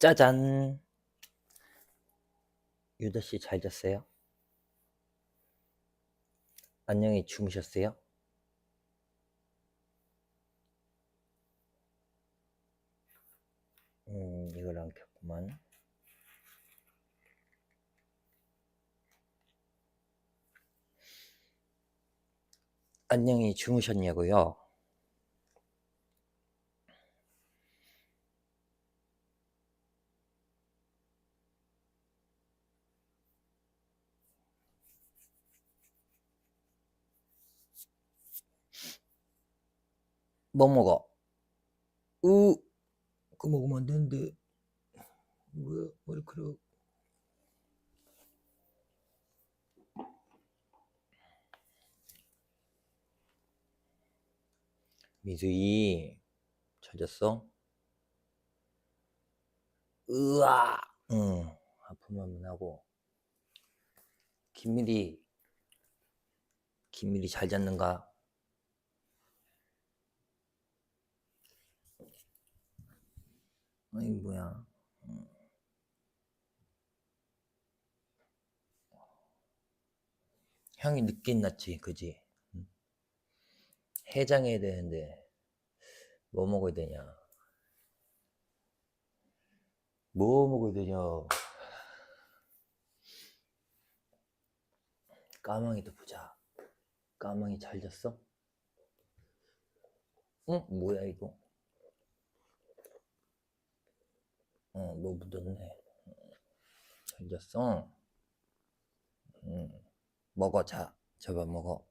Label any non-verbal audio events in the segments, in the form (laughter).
짜잔. 유다 씨 잘 잤어요? 안녕히 주무셨어요? 음, 이걸 안 켰구만. 안녕히 주무셨냐고요? 뭐 먹어? 으, 그거 먹으면 안 되는데. 뭐야, 머리카락. 미수이, 잘 잤어? 으아! 응, 아프면 하고. 김밀이, 김밀이 잘 잤는가? 아이, 뭐야. 음. 향이 늦긴 났지, 그지? 음. 해장해야 되는데, 뭐 먹어야 되냐? 뭐 먹어야 되냐? 까망이도 보자. 까망이 잘 잤어? 응? 뭐야, 이거? 어, 뭐 묻었네. 잘 잤어? 응. 먹어, 자. 저밥 먹어.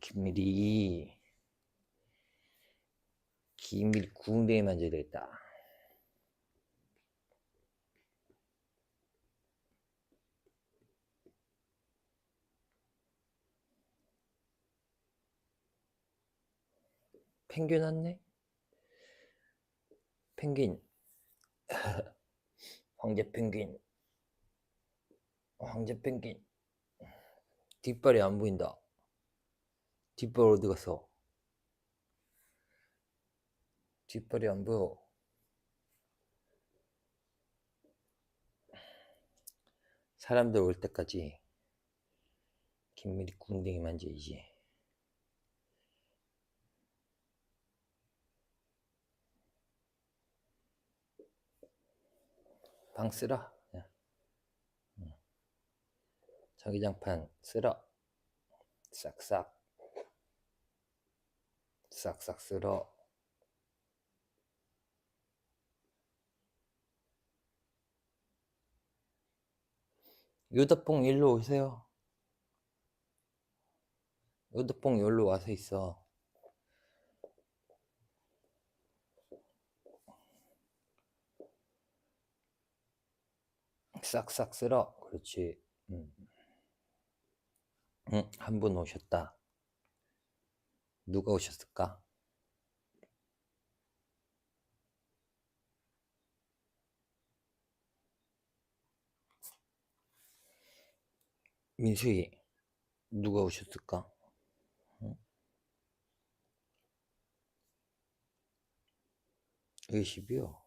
김밀이, 김밀이 구운데에 만져야 되겠다. 펭귄 왔네? 펭귄. (laughs) 황제 펭귄. 황제 펭귄. 뒷발이 안 보인다. 뒷발 어디 갔어? 뒷발이 안 보여. 사람들 올 때까지 김밀이 궁뎅이 만져야지. 방 쓰라. 자기장판 쓰라. 싹싹. 싹싹 쓸어. 유다뽕 일로 오세요. 유다뽕 여기로 와서 있어. 싹싹 쓸어. 그렇지. 응, 응, 한분 오셨다. 누가 오셨을까? 민수이, 누가 오셨을까? 응? 의십이요.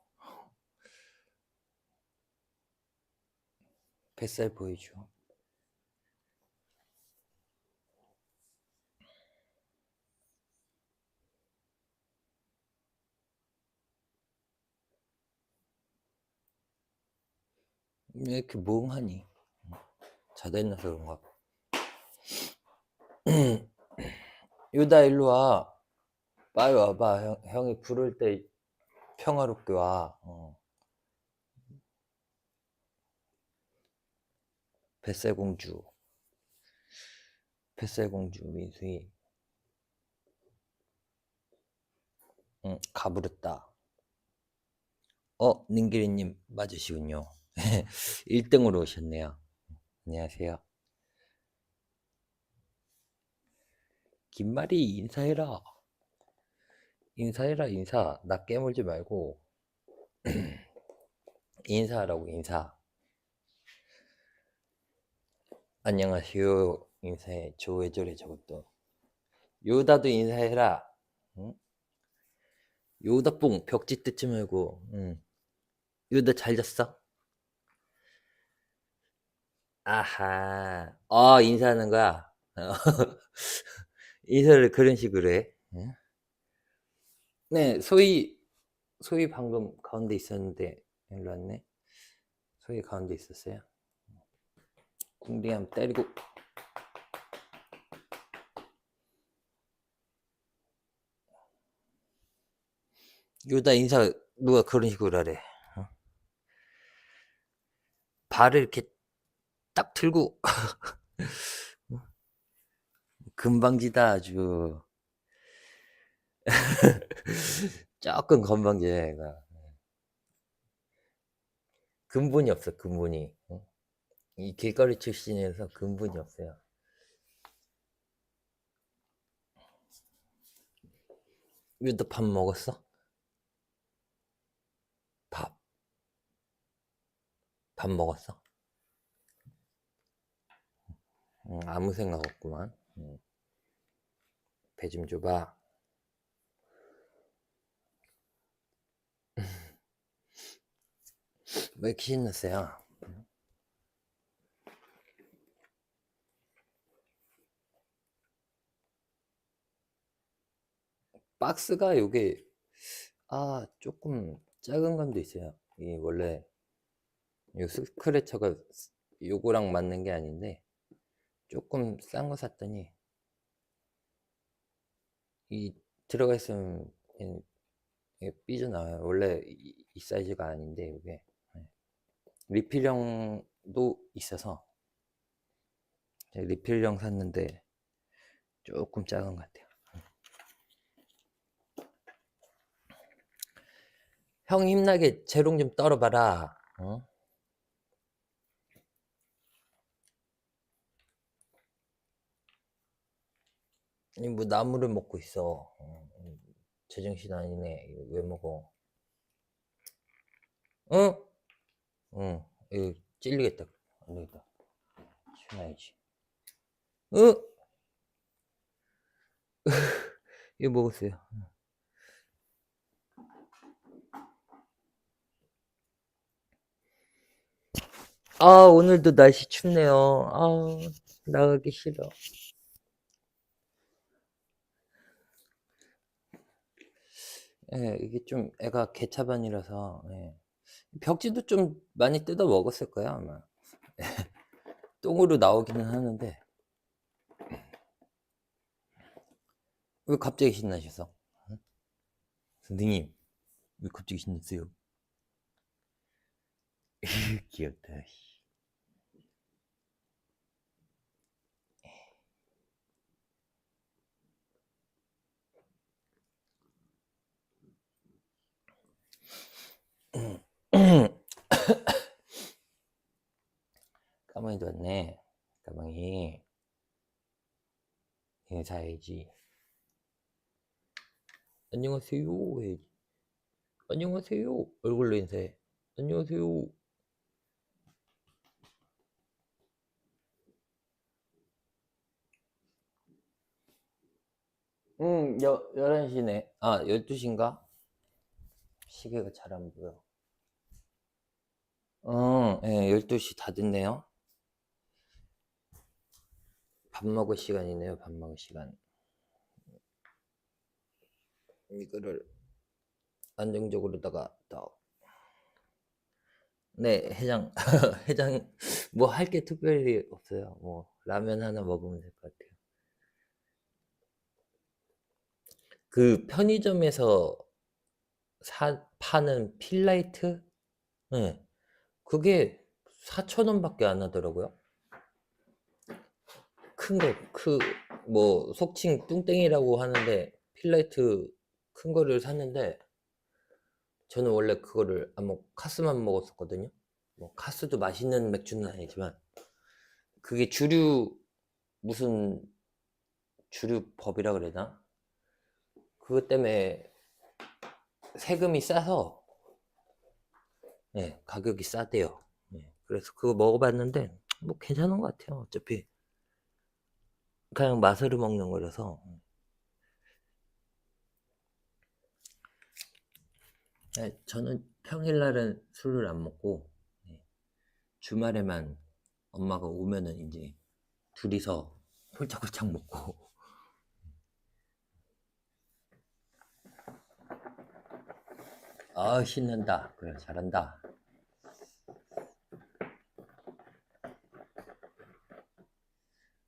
뱃살 보이죠? 왜 이렇게 멍하니? 자다 일어나서 그런가 봐. (clears throat) 유다 일로 와. 빨리 와봐. 형, 형이 부를 때 평화롭게 와. 어. 뱃살 공주. 뱃살 공주 민수이. 응, 가부렸다. 어, 닝기리님 맞으시군요. (laughs) 1등으로 오셨네요. 안녕하세요. 김말이 인사해라. 인사해라, 인사. 나 깨물지 말고. (clears throat) 인사하라고, 인사. 안녕하세요. 인사해. 저왜 저래, 저것도. 요다도 인사해라. 응? 요다뽕 벽지 뜯지 말고. 응. 요다 잘 잤어? 아하. 어, 인사하는 거야. 어. (laughs) 인사를 그런 식으로 해. 응? 네, 소희, 소희 방금 가운데 있었는데, 일로 왔네. 소희 가운데 있었어요. 궁둥이 한번 때리고. 요다 인사 누가 그런 식으로 하래. 어? 발을 이렇게 딱 들고. (laughs) 어? 금방지다 아주. (laughs) 조금 건방져 얘가. 근본이 없어 근본이. 어? 이 길거리 출신이라서 근본이 없어요. 요다 밥 먹었어? 밥. 밥 먹었어? 응, 아무 생각 없구만. 배좀 줘봐. (laughs) 왜 이렇게 신났어요? 박스가 요게 아 조금 작은 감도 있어요. 이 원래 요 스크래쳐가 요거랑 맞는 게 아닌데 조금 싼 거 샀더니 이 들어가 있으면 삐져나와요. 원래 이, 이 사이즈가 아닌데 이게 네. 리필형도 있어서 리필형 샀는데 조금 작은 것 같아요. 형 힘나게 재롱 좀 떨어봐라. 어? 아니 뭐 나무를 먹고 있어. 어, 음, 제정신 아니네. 왜 먹어? 응? 응. 이거 찔리겠다. 안 되겠다. 치워야지. 응? (laughs) 이거 먹었어요. 아, 오늘도 날씨 춥네요. 아, 나가기 싫어. 예, 이게 좀 애가 개차반이라서, 예. 벽지도 좀 많이 뜯어 먹었을 거야, 아마. (laughs) 똥으로 나오기는 하는데. 왜 갑자기? 응? 선생님, 왜 갑자기 신났어요? (laughs) 귀엽다. 씨. 까망이도 왔네. 까망이. 인사해야지. 안녕하세요. 해야지. 안녕하세요. 얼굴로 인사해. 안녕하세요. 응, 여, 11시네. 아, 12시인가? 시계가 잘 안 보여. 어, 예, 12시 다 됐네요. 밥 먹을 시간이네요, 밥 먹을 시간. 이거를 안정적으로다가 더. 네, 해장, (laughs) 해장, 뭐 할 게 특별히 없어요. 뭐, 라면 하나 먹으면 될 것 같아요. 그 편의점에서 사, 파는 필라이트? 네. 그게 4,000원밖에 안 하더라고요. 큰 거, 그, 뭐, 속칭 뚱땡이라고 하는데, 필라이트 큰 거를 샀는데, 저는 원래 그거를 안 먹, 카스만 먹었었거든요. 뭐, 카스도 맛있는 맥주는 아니지만, 그게 주류, 무슨, 주류법이라 그래나? 그것 때문에 세금이 싸서, 네, 가격이 싸대요. 네, 그래서 그거 먹어봤는데, 뭐 괜찮은 것 같아요. 어차피. 그냥 맛으로 먹는 거라서. 네, 저는 평일날은 술을 안 먹고 네, 주말에만 엄마가 오면은 이제 둘이서 홀짝홀짝 먹고. (laughs) 아 신난다. 그래 잘한다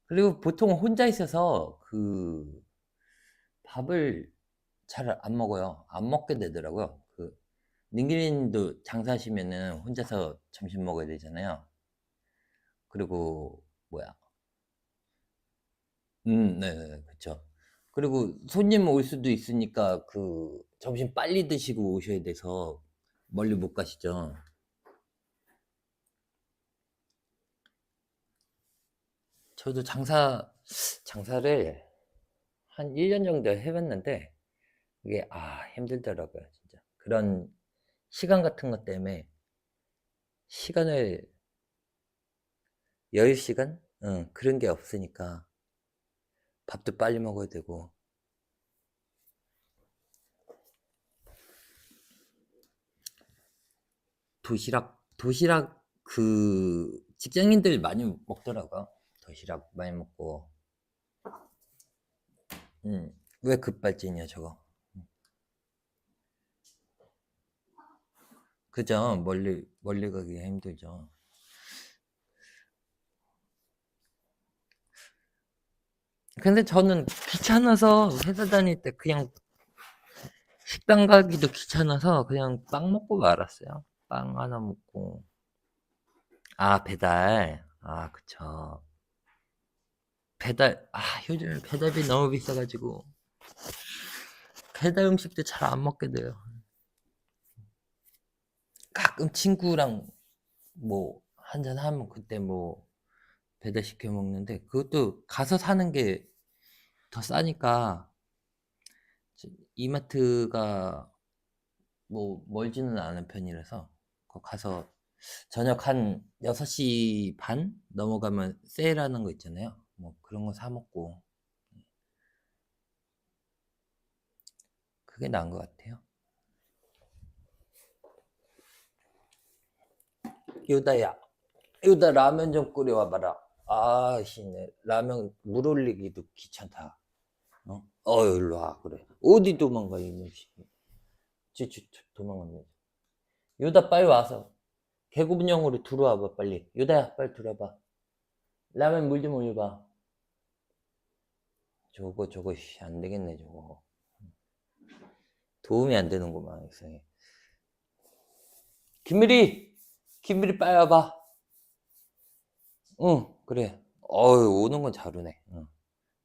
그리고 보통 혼자 있어서 그 밥을 잘 안 먹어요 안 먹게 되더라고요 그 닝기린도 장사하시면은 혼자서 점심 먹어야 되잖아요 그리고 뭐야 음, 네, 네, 그쵸. 그리고 손님 올 수도 있으니까 그 점심 빨리 드시고 오셔야 돼서 멀리 못 가시죠. 저도 장사, 장사를 한 1년 정도 해봤는데, 이게, 아, 힘들더라고요, 진짜. 그런 시간 같은 것 때문에, 시간을, 여유 시간? 응, 그런 게 없으니까, 밥도 빨리 먹어야 되고, 도시락, 도시락 그 직장인들 많이 먹더라고요. 도시락 많이 먹고. 음, 왜 급발진이야, 저거? 그죠? 멀리, 멀리 가기 힘들죠. 근데 저는 귀찮아서 회사 다닐 때 그냥 식당 가기도 귀찮아서 그냥 빵 먹고 말았어요. 빵 하나 먹고. 아, 배달. 아, 그쵸. 배달, 아, 요즘 배달비 너무 비싸가지고. 배달 음식도 잘 안 먹게 돼요. 가끔 친구랑 뭐, 한잔 하면 그때 뭐, 배달 시켜 먹는데, 그것도 가서 사는 게 더 싸니까, 지- 이마트가 뭐, 멀지는 않은 편이라서, 거 가서 저녁 한 6시 반 넘어가면 세일하는 거 있잖아요. 뭐 그런 거 사 먹고 그게 나은 것 같아요. 유다야, 유다 라면 좀 끓여와 봐라. 아, 씨네 라면 물 올리기도 귀찮다. 어, 어, 일로 와 그래. 어디 도망가 이놈 씨. 찌찌 도망갔네. 유다 빨리 와서 개구분형으로 들어와봐 빨리. 유다야 빨리 들어와봐. 라면 물 좀 올려봐. 저거 저거 씨, 안 되겠네 저거. 도움이 안 되는구만 이상해. 김미리, 김미리 빨리 와봐. 응, 그래. 어유 오는 건 잘 오네.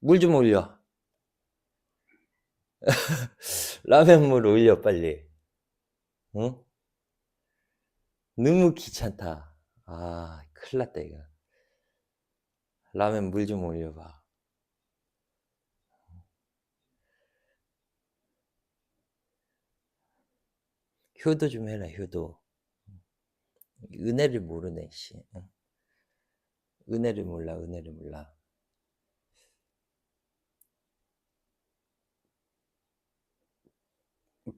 물좀 올려. (laughs) 라면 물 올려 빨리. 응? 너무 귀찮다. 아, 큰일 났다 이거. 라면 물 좀 올려봐. 효도 좀 해라, 효도. 은혜를 모르네, 씨. 응. 은혜를 몰라, 은혜를 몰라.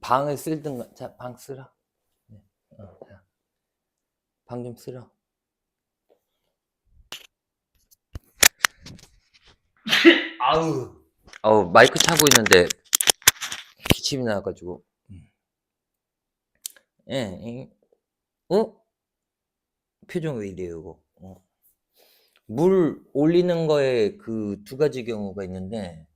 방을 쓸든가, 자, 방 쓰라. 네, 어, 자. 방좀 쓰라. 아우. 아우, 마이크 차고 있는데 기침이 나와가지고. 음. 예, 이- 어? 표정 왜 이래요, 이거? 어. 물 올리는 거에 그 두 가지 경우가 있는데,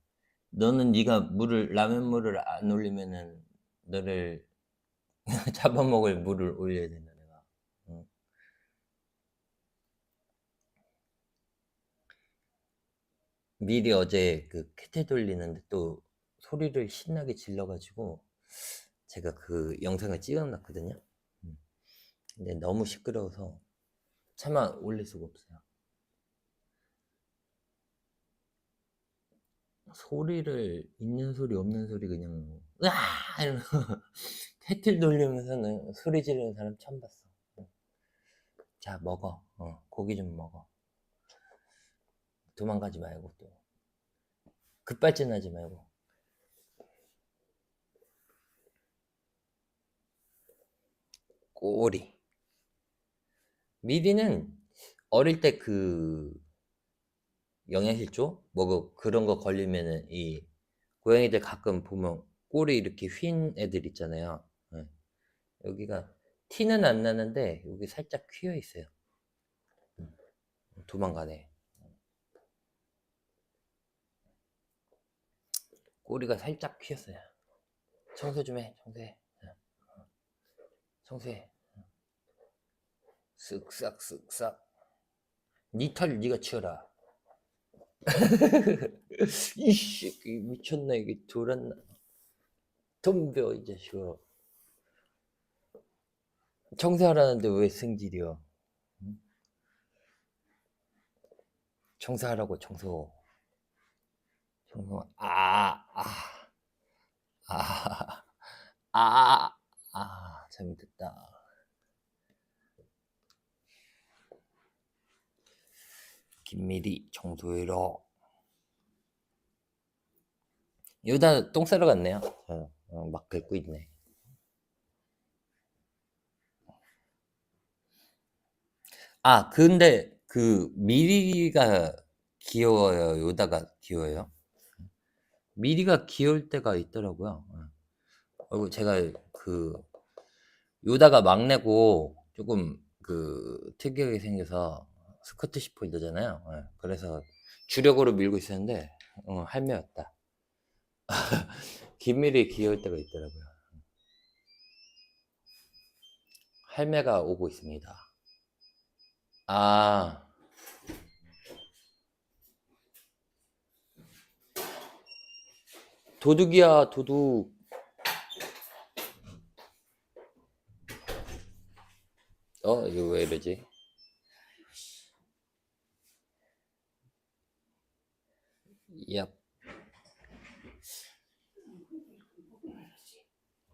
너는 네가 물을, 라면 물을 안 올리면은 너를 (laughs) 잡아먹을 물을 올려야 된다, 내가. 응. 미리 어제 그 캣테 돌리는데 또 소리를 신나게 질러가지고 제가 그 영상을 찍어놨거든요. 음. 근데 너무 시끄러워서 차마 올릴 수가 없어요. 소리를 있는 소리 없는 소리 그냥 으아 이러면 캐틀 (laughs) 돌리면서는 소리 지르는 사람 처음 봤어. 응. 자 먹어. 어, 고기 좀 먹어. 도망가지 말고 또 급발진하지 말고 꼬리. 미리는 어릴 때 그 영양실조 뭐 그런 거 걸리면은 이 고양이들 가끔 보면 꼬리 이렇게 휜 애들 있잖아요. 예. 여기가 티는 안 나는데 여기 살짝 휘어 있어요. 음, 도망가네. 꼬리가 살짝 휘었어요. 청소 좀 해, 청소해. 어. 청소해. 쓱싹 쓱싹. 니털 니가 치워라. (laughs) 이씨 이 미쳤나 이게 돌았나. 덤벼 이 자식아. 청소하라는데 왜 승질이야? 응? 청소하라고 청소. 청소. 아, 아, 아, 아, 아, 잘못됐다. 김미리 청소해라. 여기다 똥 싸러 갔네요. 어, 어, 막 긁고 있네. 아, 근데 그 미리가 귀여워요. 요다가 귀여워요. 미리가 귀여울 때가 있더라고요. 어. 제가 그 요다가 막내고 조금 그 특이하게 생겨서 스커트 시 폴더잖아요. 예, 그래서 주력으로 밀고 있었는데 어, 할매였다. (laughs) 김미리 귀여울 때가 있더라고요. 할매가 오고 있습니다. 아, 도둑이야, 도둑. 어, 이거 왜 이러지? 얍.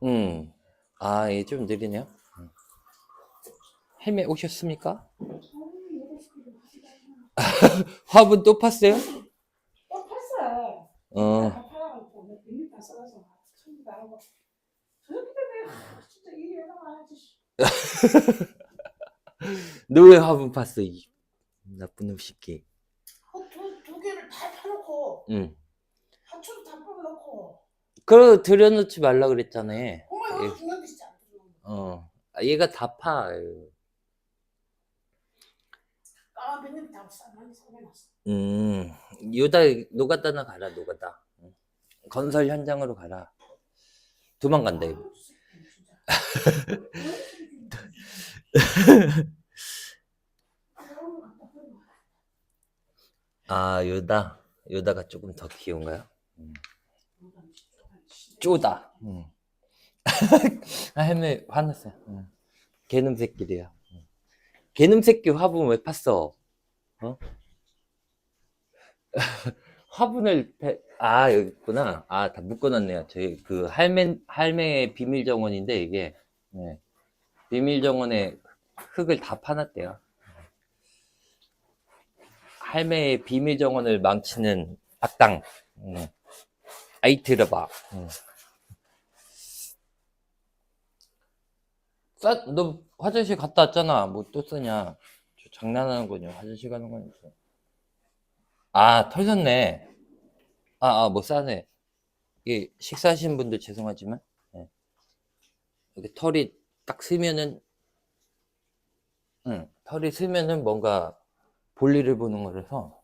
음. 아, 얘좀 느리네요. 음. 헬멧 오셨습니까? (laughs) 화분 또 팠어요? 또 팠어. 어, 써서 진짜 일이 얼마나 하지. (laughs) 너왜 화분 팠어, 이 나쁜 놈 새끼. 두, 두 개를 다 파놓고 응. 하초도 다 뽑아놓고. 그거 들여놓지 말라 그랬잖아. 어머 예. 이거 중요한 안 들어. 어. 아, 얘가 다 파. 아 비닐 다 싸많이 싸매놨어. 음, 요다 노가다나 가라, 노가다. 응. 건설 현장으로 가라. 도망간다, 이거. 아, 요다. 요다가 조금 더 귀여운가요? 음. 쪼다. 음. (laughs) 아, 헬멧 화났어요. 음. 개놈 새끼들이야. 음. 개놈 새끼 화분 왜 팠어? 어? (laughs) 화분을 배- 아 여기 있구나. 아 다 묶어놨네요. 저희 그 할매 할매의 비밀 정원인데 이게 네. 비밀 정원에 흙을 다 파놨대요. 할매의 비밀 정원을 망치는 악당. 음. 아이 들어봐. 음. 싸, 너 화장실 갔다 왔잖아. 뭐 또 쓰냐? 저 장난하는 거냐? 화장실 가는 거냐? 아, 털렸네. 아, 아, 뭐 싸네. 이게 식사하신 분들 죄송하지만, 예. 여기 털이 딱 스면은, 응, 털이 스면은 뭔가 볼일을 보는 거라서.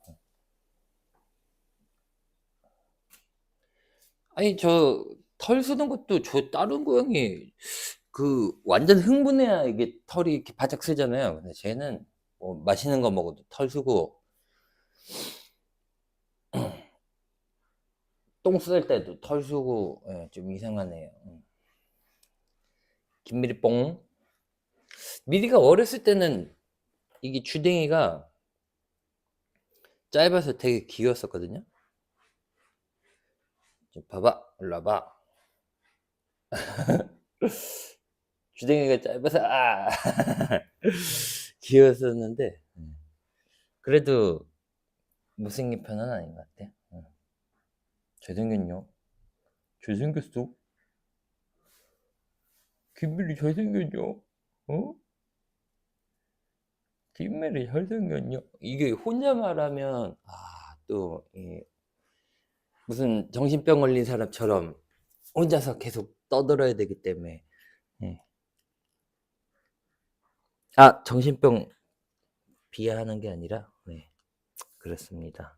아니, 저, 털 쓰는 것도 저 다른 고양이, 그, 완전 흥분해야 이게 털이 이렇게 바짝 쓰잖아요. 근데 쟤는 뭐 맛있는 거 먹어도 털 쓰고, (clears throat) 똥 쓸 때도 털 쓰고, 예, 좀 이상하네요. 음. 김미리 뽕. 미리가 어렸을 때는 이게 주댕이가 짧아서 되게 귀여웠었거든요. 좀 봐봐, 일로 와봐. (laughs) 주댕이가 짧아서, 아! (laughs) 귀여웠었는데, 음. 그래도 못생긴 편은 아닌 것 같아. 음. 잘생겼냐? 잘생겼어? 김밀이 잘생겼냐? 어? 김메리 잘생겼냐? 이게 혼자 말하면 아, 또 이, 무슨 정신병 걸린 사람처럼 혼자서 계속 떠들어야 되기 때문에 예. 아 정신병 비하하는 게 아니라 네 그렇습니다.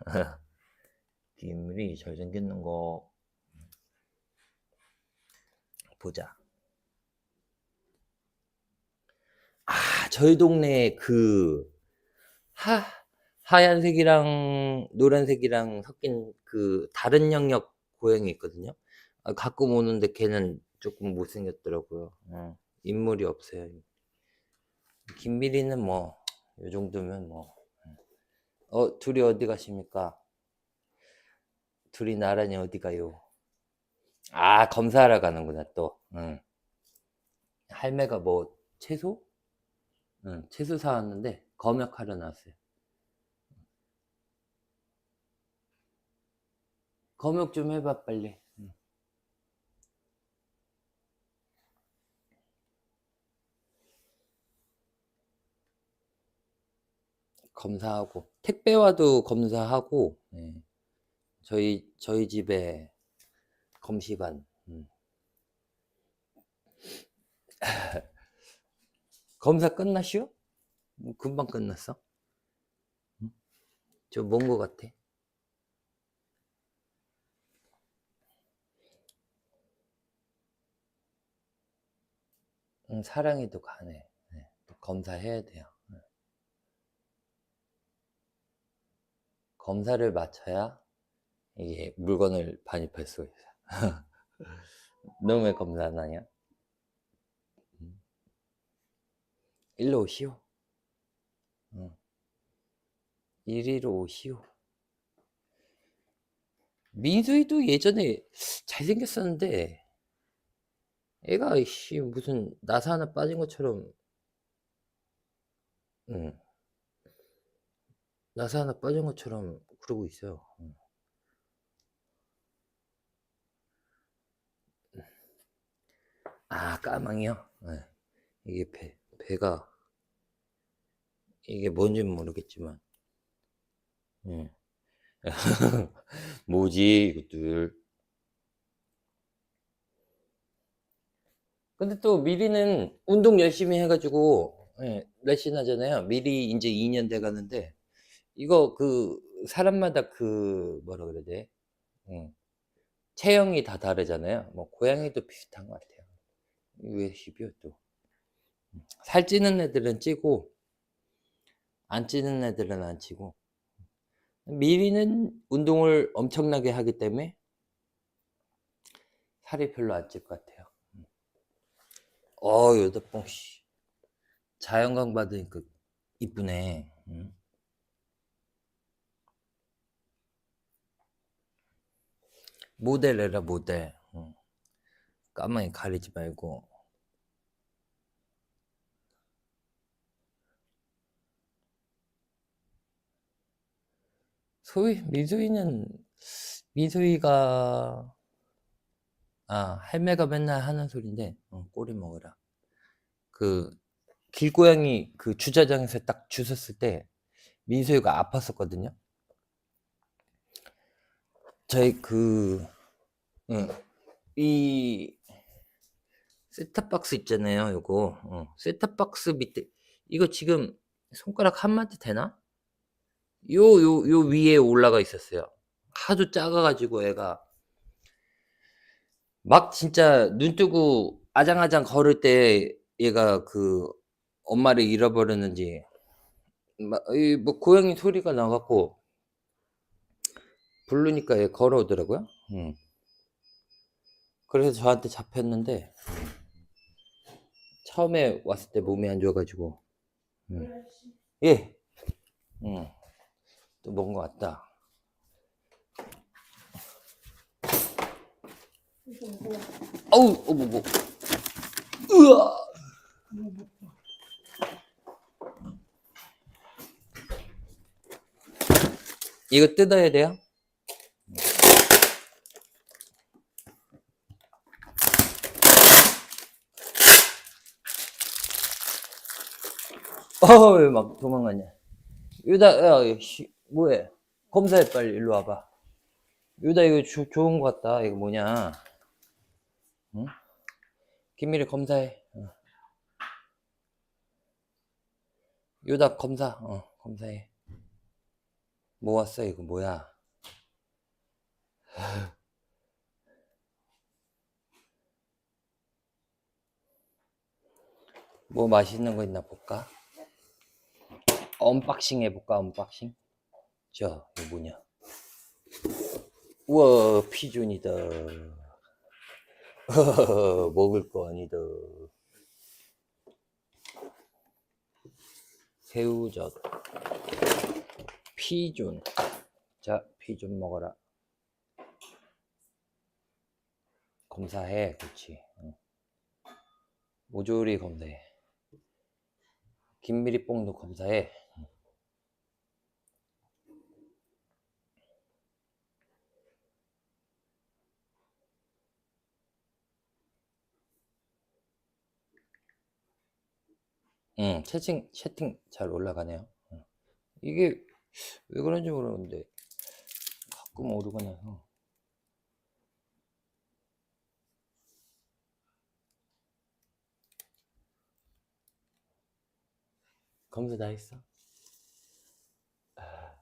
(laughs) 김메리 잘생겼는 거 보자. 아, 저희 동네에 그, 하, 하얀색이랑 노란색이랑 섞인 그 다른 영역 고양이 있거든요. 아, 가끔 오는데 걔는 조금 못생겼더라고요. 어, 인물이 없어요. 김미리는 뭐, 요 정도면 뭐. 어, 둘이 어디 가십니까? 둘이 나란히 어디 가요? 아, 검사하러 가는구나, 또. 응. 할매가 뭐, 채소? 응, 채소 사왔는데, 검역하러 나왔어요. 검역 좀 해봐, 빨리. 응. 검사하고, 택배 와도 검사하고, 예. 저희, 저희 집에 검시반. 음. 검사 끝났슈? 뭐 금방 끝났어? 저 뭔 거 같아? 응, 사랑이도 가네. 네, 또 검사해야 돼요. 네. 검사를 마쳐야 이게 물건을 반입할 수가 있어요. (laughs) 너왜 검사 안 하냐? 음. 일로 오시오. 응. 이리로 오시오. 민수이도 예전에 잘생겼었는데, 애가, 씨, 무슨, 나사 하나 빠진 것처럼, 응. 나사 하나 빠진 것처럼 그러고 있어요. 응. 아, 까망이요? 네. 이게 배, 배가, 이게 뭔지는 모르겠지만, 예. (laughs) 뭐지, 이것들. 근데 또 미리는 운동 열심히 해가지고, 예, 레슨 하잖아요. 미리 이제 2년 돼 가는데, 이거 그, 사람마다 그, 뭐라 그래야 돼? 응. 체형이 다 다르잖아요. 뭐, 고양이도 비슷한 것 같아요. 왜 10이요 또? 살찌는 애들은 찌고, 안 찌는 애들은 안 찌고. 미리는 운동을 엄청나게 하기 때문에 살이 별로 안 찔 것 같아요. 어, 여덟봉, 씨. 자연광 받으니까 이쁘네. 응? 모델. 까마귀 가리지 말고. 소희, 미소이는, 미소이가, 아, 할매가 맨날 하는 소리인데, 어, 꼬리 먹으라. 그, 길고양이 그 주차장에서 딱 주웠을 때, 민소이가 아팠었거든요. 저희 그, 응, 이, 셋탑박스 있잖아요, 요거. 어, 셋탑박스 밑에, 이거 지금 손가락 한 마디 되나? 요, 요, 요 위에 올라가 있었어요. 하도 작아가지고 애가 막 진짜 눈 뜨고 아장아장 걸을 때 얘가 그 엄마를 잃어버렸는지 뭐 고양이 소리가 나갖고 부르니까 얘 걸어오더라고요. 음. 그래서 저한테 잡혔는데 처음에 왔을 때 몸이 안 좋아가지고 음. 예. 음. 또 왔다. 이거 뭐, 어우, 어, 뭐, 뭐. 으아! 뭐, 뭐. 이거 뜯어야 돼요? 어 왜 막 도망가냐 유다 야 씨, 뭐해? 검사해 빨리 일로 와봐. 유다 이거 조- 좋은 거 같다. 이거 뭐냐? 응? 김미리 검사해. 어. 유다 검사. 어 검사해. 뭐 왔어? 이거 뭐야? 뭐 맛있는 거 있나 볼까? 언박싱 해볼까 언박싱? 자 이거 뭐냐? 우와 피존이다. (laughs) 먹을 거 아니다. 새우젓. 피존. 자 피존 먹어라. 검사해 그렇지. 응. 모조리 검사해. 김미리뽕도 검사해 응, 채팅, 채팅 잘 올라가네요. 응. 이게 왜 그런지 모르는데 가끔 해서. 검사 다 했어? 아.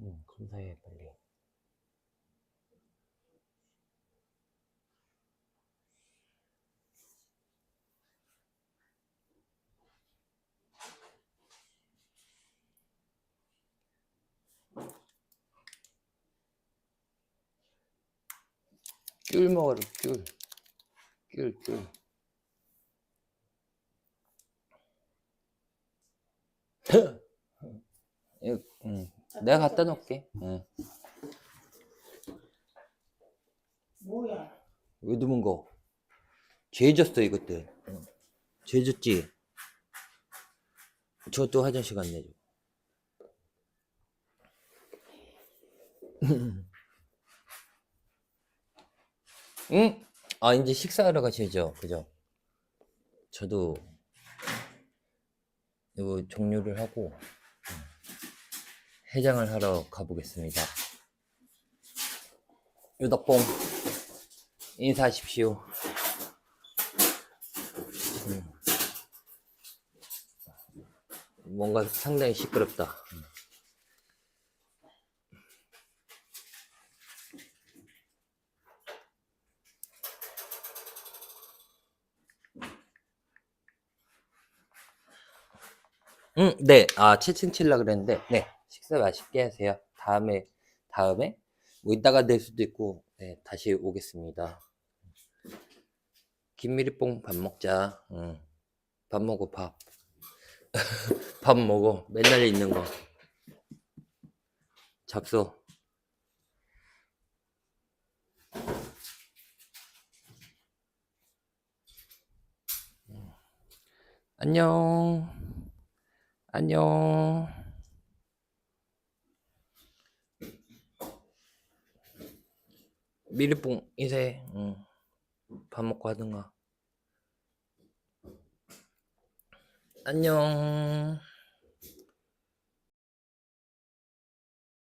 응, 검사해 빨리. 귤 먹어라 귤. 귤, 귤. (laughs) 이거, 응. 내가 갖다 놓을게. 응. 뭐야? 왜 두문 거? 죄졌어 이것들. 응. 죄졌지. 저또 화장실 갔네. 저. (laughs) 응? 아 이제 식사하러 가셔야죠. 그죠? 저도 이거 종료를 하고 음, 해장을 하러 가보겠습니다. 유덕봉 인사하십시오. 음. 뭔가 상당히 시끄럽다. 음. 응, 네. 아, 채팅 칠라 그랬는데, 네. 식사 맛있게 하세요. 다음에, 다음에, 뭐 이따가 될 수도 있고, 네. 다시 오겠습니다. 김미리뽕 밥 먹자. 응. 밥 먹어, 밥. (laughs) 밥 먹어. 맨날 있는 거. 잡숴. 음. 안녕. 안녕. 미리뽕 인사해. 응. 밥 먹고 하든가. 안녕.